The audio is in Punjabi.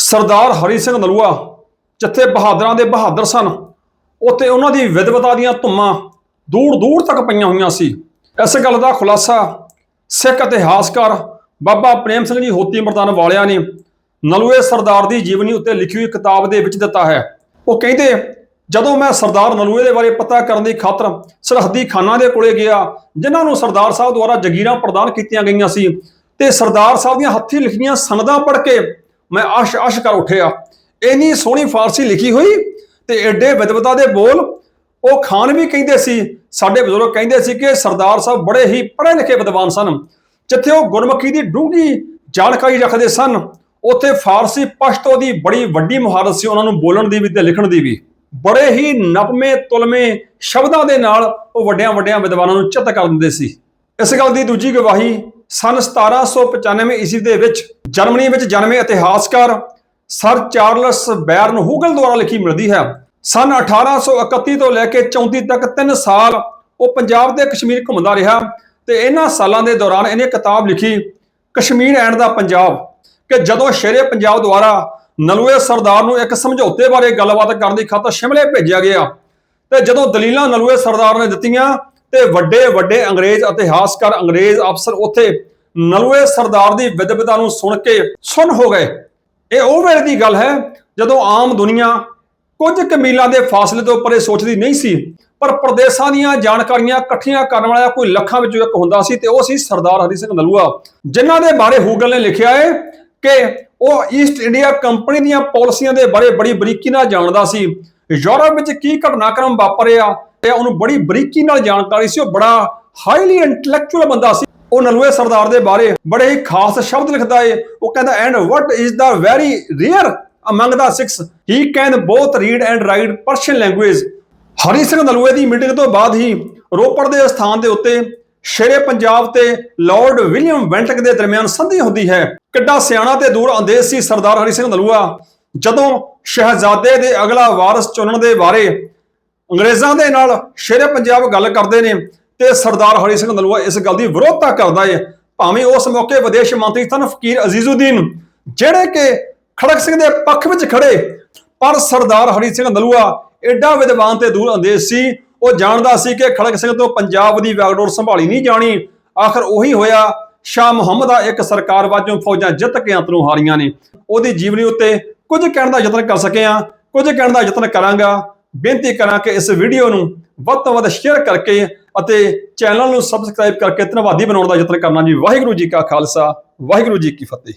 ਸਰਦਾਰ ਹਰੀ ਸਿੰਘ ਨਲੂਆ, ਜਿੱਥੇ ਬਹਾਦਰਾਂ ਦੇ ਬਹਾਦਰ ਸਨ, ਉੱਥੇ ਉਹਨਾਂ ਦੀ ਵਿਦਵਤਾ ਦੀਆਂ ਧੁੰਮਾਂ ਦੂਰ ਦੂਰ ਤੱਕ ਪਈਆਂ ਹੋਈਆਂ ਸੀ। ਇਸ ਗੱਲ ਦਾ ਖੁਲਾਸਾ ਸਿੱਖ ਇਤਿਹਾਸਕਾਰ ਬਾਬਾ ਪ੍ਰੇਮ ਸਿੰਘ ਜੀ ਹੋਤੀ ਮਰਦਾਨ ਵਾਲਿਆਂ ਨੇ ਨਲੂਏ ਸਰਦਾਰ ਦੀ ਜੀਵਨੀ ਉੱਤੇ ਲਿਖੀ ਹੋਈ ਕਿਤਾਬ ਦੇ ਵਿੱਚ ਦਿੱਤਾ ਹੈ। ਉਹ ਕਹਿੰਦੇ, ਜਦੋਂ ਮੈਂ ਸਰਦਾਰ ਨਲੂਏ ਦੇ ਬਾਰੇ ਪਤਾ ਕਰਨ ਦੀ ਖਾਤਰ ਸਰਹੱਦੀ ਖਾਨਾਂ ਦੇ ਕੋਲੇ ਗਿਆ, ਜਿਨ੍ਹਾਂ ਨੂੰ ਸਰਦਾਰ ਸਾਹਿਬ ਦੁਆਰਾ ਜਗੀਰਾਂ ਪ੍ਰਦਾਨ ਕੀਤੀਆਂ ਗਈਆਂ ਸੀ, ਤੇ ਸਰਦਾਰ ਸਾਹਿਬ ਦੀਆਂ ਹੱਥੀਂ ਲਿਖੀਆਂ ਸਨਦਾਂ ਪੜ੍ਹ ਕੇ ਮੈਂ ਅਸ਼ ਅਸ਼ ਕਰ ਉੱਠਿਆ। ਇੰਨੀ ਸੋਹਣੀ ਫਾਰਸੀ ਲਿਖੀ ਹੋਈ ਤੇ ਐਡੇ ਵਿਦਵਤਾ ਦੇ ਬੋਲ, ਉਹ ਖਾਨ ਵੀ ਕਹਿੰਦੇ ਸੀ, ਸਾਡੇ ਬਜ਼ੁਰਗ ਕਹਿੰਦੇ ਸੀ ਕਿ ਸਰਦਾਰ ਸਾਹਿਬ ਬੜੇ ਹੀ ਪੜ੍ਹੇ ਲਿਖੇ ਵਿਦਵਾਨ ਸਨ। ਜਿੱਥੇ ਉਹ ਗੁਰਮੁਖੀ ਦੀ ਡੂੰਘੀ ਜਾਣਕਾਰੀ ਰੱਖਦੇ ਸਨ, ਉੱਥੇ ਫਾਰਸੀ ਪਸ਼ਤੋ ਦੀ ਬੜੀ ਵੱਡੀ ਮੁਹਾਰਤ ਸੀ ਉਹਨਾਂ ਨੂੰ ਬੋਲਣ ਦੀ ਵੀ ਤੇ ਲਿਖਣ ਦੀ ਵੀ। ਬੜੇ ਹੀ ਨਪਮੇ, ਤੁਲਮੇ ਸ਼ਬਦਾਂ ਦੇ ਨਾਲ ਉਹ ਵੱਡਿਆਂ ਵੱਡਿਆਂ ਵਿਦਵਾਨਾਂ ਨੂੰ ਚਿੱਤ ਕਰ ਦਿੰਦੇ ਸੀ। ਇਸ ਗੱਲ ਦੀ ਦੂਜੀ ਗਵਾਹੀ ਸਨ 1795 ਈਸਵੀ ਦੇ ਵਿੱਚ ਜਰਮਨੀ ਵਿੱਚ ਜਨਮੇ ਇਤਿਹਾਸਕਾਰ ਸਰ ਚਾਰਲਸ ਬੈਰਨ ਹੂਗਲ ਦੁਆਰਾ ਲਿਖੀ ਮਿਲਦੀ ਹੈ। ਸਨ 1831 ਤੋਂ ਲੈ ਕੇ 34 ਤੱਕ 3 ਸਾਲ ਉਹ ਪੰਜਾਬ ਤੇ ਕਸ਼ਮੀਰ ਘੁੰਮਦਾ ਰਿਹਾ ਤੇ ਇਹਨਾਂ ਸਾਲਾਂ ਦੇ ਦੌਰਾਨ ਇਹਨੇ ਕਿਤਾਬ ਲਿਖੀ, ਕਸ਼ਮੀਰ ਐਂਡ ਦਾ ਪੰਜਾਬ, ਕਿ ਜਦੋਂ ਸ਼ੇਰੇ ਪੰਜਾਬ ਦੁਆਰਾ ਨਲੂਏ ਸਰਦਾਰ ਨੂੰ ਇੱਕ ਸਮਝੌਤੇ ਬਾਰੇ ਗੱਲਬਾਤ ਕਰਨ ਦੀ ਖਾਤਰ ਸ਼ਿਮਲੇ ਭੇਜਿਆ ਗਿਆ ਤੇ ਜਦੋਂ ਦਲੀਲਾਂ ਨਲੂਏ ਸਰਦਾਰ ਨੇ ਦਿੱਤੀਆਂ ਤੇ ਵੱਡੇ ਵੱਡੇ ਅੰਗਰੇਜ਼ ਇਤਿਹਾਸਕਾਰ ਅੰਗਰੇਜ਼ ਅਫਸਰ ਉੱਥੇ ਨਲੂਏ ਸਰਦਾਰ ਦੀ ਵਿਦਵਤਾ ਨੂੰ ਸੁਣ ਕੇ ਸੁਣ ਹੋ ਗਏ। ਇਹ ਉਹ ਵੇਲੇ ਦੀ ਗੱਲ ਹੈ ਜਦੋਂ ਆਮ ਦੁਨੀਆ ਕੁਝ ਕੁ ਮੀਲਾਂ ਦੇ ਫਾਸਲੇ ਤੋਂ ਪਰੇ ਸੋਚਦੀ ਨਹੀਂ ਸੀ, ਪਰ ਪ੍ਰਦੇਸ਼ਾਂ ਦੀਆਂ ਜਾਣਕਾਰੀਆਂ ਇਕੱਠੀਆਂ ਕਰਨ ਵਾਲਾ ਕੋਈ ਲੱਖਾਂ ਵਿੱਚੋਂ ਇੱਕ ਹੁੰਦਾ ਸੀ ਤੇ ਉਹ ਸੀ ਸਰਦਾਰ ਹਰੀ ਸਿੰਘ ਨਲੂਆ, ਜਿਨ੍ਹਾਂ ਦੇ ਬਾਰੇ ਹੂਗਲ ਨੇ ਲਿਖਿਆ ਹੈ ਕਿ ਉਹ ਈਸਟ ਇੰਡੀਆ ਕੰਪਨੀ ਦੀਆਂ ਪਾਲਿਸੀਆਂ ਦੇ ਬਾਰੇ ਬੜੀ ਬਰੀਕੀ ਨਾਲ ਜਾਣਦਾ ਸੀ। ਯੂਰਪ ਵਿੱਚ ਕੀ ਘਟਨਾਕ੍ਰਮ ਵਾਪਰਿਆ ਤੇ ਉਹਨੂੰ ਬੜੀ ਬਰੀਕੀ ਨਾਲ ਜਾਣਕਾਰੀ ਸੀ। ਉਹ ਬੜਾ ਹਾਈਲੀ ਇੰਟੈਲੈਕਚੁਅਲ ਬੰਦਾ ਸੀ। ਉਹ ਨਲੂਏ ਸਰਦਾਰ ਦੇ ਬਾਰੇ ਬੜੇ ਹੀ ਖਾਸ ਸ਼ਬਦ ਲਿਖਦਾ ਏ। ਉਹ ਕਹਿੰਦਾ and what is the very rare among the six he can both read and write Persian language Hari Singh ਨਲੂਏ ਦੀ ਮੀਟਿੰਗ ਤੋਂ ਬਾਅਦ ਹੀ ਰੋਪੜ ਦੇ ਸਥਾਨ ਦੇ ਉੱਤੇ ਸ਼ੇਰੇ ਪੰਜਾਬ ਤੇ ਲਾਰਡ ਵਿਲੀਅਮ ਵੈਂਟਕ ਦੇ ਦਰਮਿਆਨ ਸੰਧੀ ਹੁੰਦੀ ਹੈ। ਕਿੱਡਾ ਸਿਆਣਾ ਤੇ ਦੂਰ ਅੰਦੇਸ਼ ਸੀ ਸਰਦਾਰ ਹਰੀ ਸਿੰਘ ਨਲੂਆ। ਜਦੋਂ ਸ਼ਹਿਜ਼ਾਦੇ ਦੇ ਅਗਲਾ ਵਾਰਸ ਚੁਣਨ ਦੇ ਬਾਰੇ ਅੰਗਰੇਜ਼ਾਂ ਦੇ ਨਾਲ ਸ਼ੇਰੇ ਪੰਜਾਬ ਗੱਲ ਕਰਦੇ ਨੇ ਤੇ ਸਰਦਾਰ ਹਰੀ ਸਿੰਘ ਨਲੂਆ ਇਸ ਗੱਲ ਦੀ ਵਿਰੋਧਤਾ ਕਰਦਾ ਹੈ ਭਾਵੇਂ ਉਸ ਮੌਕੇ ਵਿਦੇਸ਼ ਮੰਤਰੀ ਸਨ ਫਕੀਰ ਅਜ਼ੀਜ਼ੁਦੀਨ, ਜਿਹੜੇ ਕਿ ਖੜਕ ਸਿੰਘ ਦੇ ਪੱਖ ਵਿੱਚ ਖੜੇ, ਪਰ ਸਰਦਾਰ ਹਰੀ ਸਿੰਘ ਨਲੂਆ ਐਡਾ ਵਿਦਵਾਨ ਤੇ ਦੂਰ ਅੰਦੇਸ਼ ਸੀ। ਉਹ ਜਾਣਦਾ ਸੀ ਕਿ ਖੜਕ ਸਿੰਘ ਤੋਂ ਪੰਜਾਬ ਦੀ ਵਾਗਡੋਰ ਸੰਭਾਲੀ ਨਹੀਂ ਜਾਣੀ। ਆਖਰ ਉਹੀ ਹੋਇਆ, ਸ਼ਾਹ ਮੁਹੰਮਦ ਆ ਇੱਕ ਸਰਕਾਰ ਵਾਜੋਂ ਫੌਜਾਂ ਜਿੱਤ ਕੇ ਅੰਤਰੋਂ ਹਾਰੀਆਂ ਨੇ। ਉਹਦੀ ਜੀਵਨੀ ਉੱਤੇ ਕੁਝ ਕਹਿਣ ਦਾ ਯਤਨ ਕਰ ਸਕੇ ਆ ਕੁਝ ਕਹਿਣ ਦਾ ਯਤਨ ਕਰਾਂਗਾ। ਬੇਨਤੀ ਕਰਾਂ ਕਿ ਇਸ ਵੀਡੀਓ ਨੂੰ ਵੱਧ ਤੋਂ ਵੱਧ ਸ਼ੇਅਰ ਕਰਕੇ ਅਤੇ ਚੈਨਲ ਨੂੰ ਸਬਸਕ੍ਰਾਈਬ ਕਰਕੇ ਧੰਨਵਾਦੀ ਬਣਾਉਣ ਦਾ ਯਤਨ ਕਰਨਾ ਜੀ। ਵਾਹਿਗੁਰੂ ਜੀ ਕਾ ਖਾਲਸਾ, ਵਾਹਿਗੁਰੂ ਜੀ ਕੀ ਫਤਿਹ।